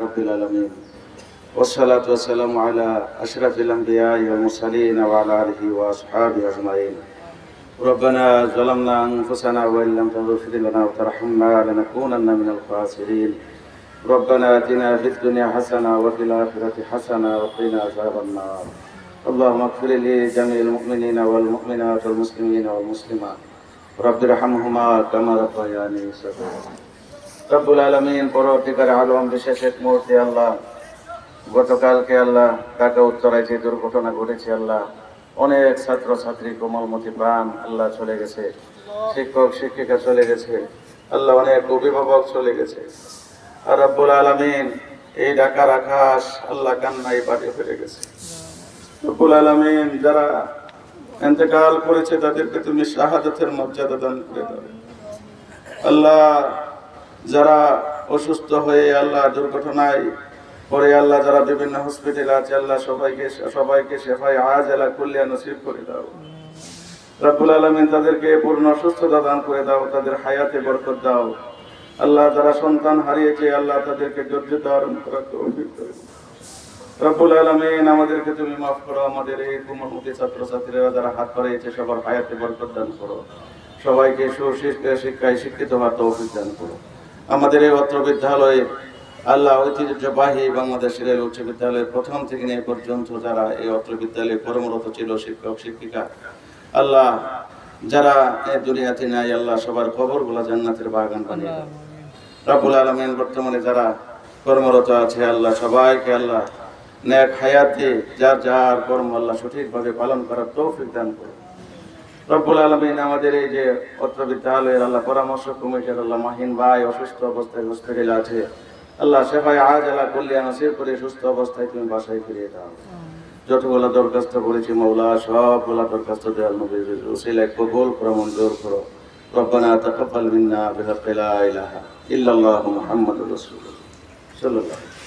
رب العالمين. والصلاة والسلام على أشرف الأنبياء والمرسلين وعلى آله وأصحابه أجمعين. ربنا ظلمنا أنفسنا وإن لم تغفر لنا وترحمنا لنكونن من الخاسرين. ربنا آتنا في الدنيا حسنة وفي الآخرة حسنة وقنا عذاب النار. اللهم اغفر لجميع المؤمنين والمؤمنات والمسلمين والمسلمات. رب ارحمهما كما ربياني صغيرا. রব্বুল আলমিন পরবর্তীকার আলম বিশেষ এক মুহূর্তে আল্লাহ, গতকালকে আল্লাহ ঢাকা উত্তরায় যে দুর্ঘটনা ঘটেছে আল্লাহ, অনেক ছাত্র ছাত্রী কোমলমতি প্রাণ আল্লাহ চলে গেছে, শিক্ষক, শিক্ষিকা চলে গেছে, আল্লাহ অনেক অভিভাবক চলে গেছে। আর রব্বুল আলমিন এই ঢাকার আকাশ আল্লাহ কান্নাই পাঠিয়ে ফেলে গেছে। রব্বুল আলমিন যারা এতেকাল করেছে তাদেরকে তুমি শাহাদাতের মর্যাদা দান করে দাও। আল্লাহ যারা অসুস্থ হয়ে আল্লাহ দুর্ঘটনায় পরে আল্লাহ যারা বিভিন্ন হসপিটালে আছে, আল্লাহ সবাইকে সবাইকে সেফাই, আজ আল্লাহ কল্যাণ নসিব করে দাও। রব্বুল আলমিন তাদেরকে পূর্ণ সুস্থতা দান করে দাও, তাদের হায়াতে বরকত দাও। আল্লাহ যারা সন্তান হারিয়েছে, আল্লাহ তাদেরকে ধৈর্য ধারণ করার রব্বুল আলমিন, আমাদেরকে তুমি মাফ করো, আমাদের এই কুমতি ছাত্রছাত্রীরা যারা হাত পাড়িয়েছে সবার হায়াতে বরকত দান করো। সবাইকে সুশিক্ষায় শিক্ষায় শিক্ষিত হওয়ার তৌফিক দান করো। আমাদের এই অত্র বিদ্যালয়ে আল্লাহ ঐতিহ্যবাহী বাংলাদেশের এই উচ্চ বিদ্যালয়ের প্রথম থেকে নিয়ে পর্যন্ত যারা এই অত্র বিদ্যালয়ে কর্মরত ছিল শিক্ষক, শিক্ষিকা, আল্লাহ যারা এই দুনিয়াতে নাই, আল্লাহ সবার খবরগুলো জান্নাতের বাগান বানিয়ে রাবুল আলমিন বর্তমানে যারা কর্মরত আছে, আল্লাহ সবাইকে আল্লাহ ন্যাক হায়াতে যার যার কর্ম আল্লাহ সঠিকভাবে পালন করার তৌফিক দান করো রব্বুল আলমিন আমাদের এই যে অত্র বিদ্যালয়ের আল্লাহ পরামর্শ কমিটির আল্লাহ মাহিন ভাই অসুস্থ অবস্থায় হসপিটালে আছে আল্লাহ সেফাই আজ আল্লাহ কল্যাণ নসিব করে সুস্থ অবস্থায় তুমি বাসায় ফিরিয়ে দাও যতগুলো দরখাস্ত করেছি মৌলা সবগুলা দরখাস্ত দেওয়ার নবী রসিলায় কবুল করো মঞ্জুর করো ربنا تقبل منا بحق لا اله الا الله محمد رسول الله صلى الله عليه وسلم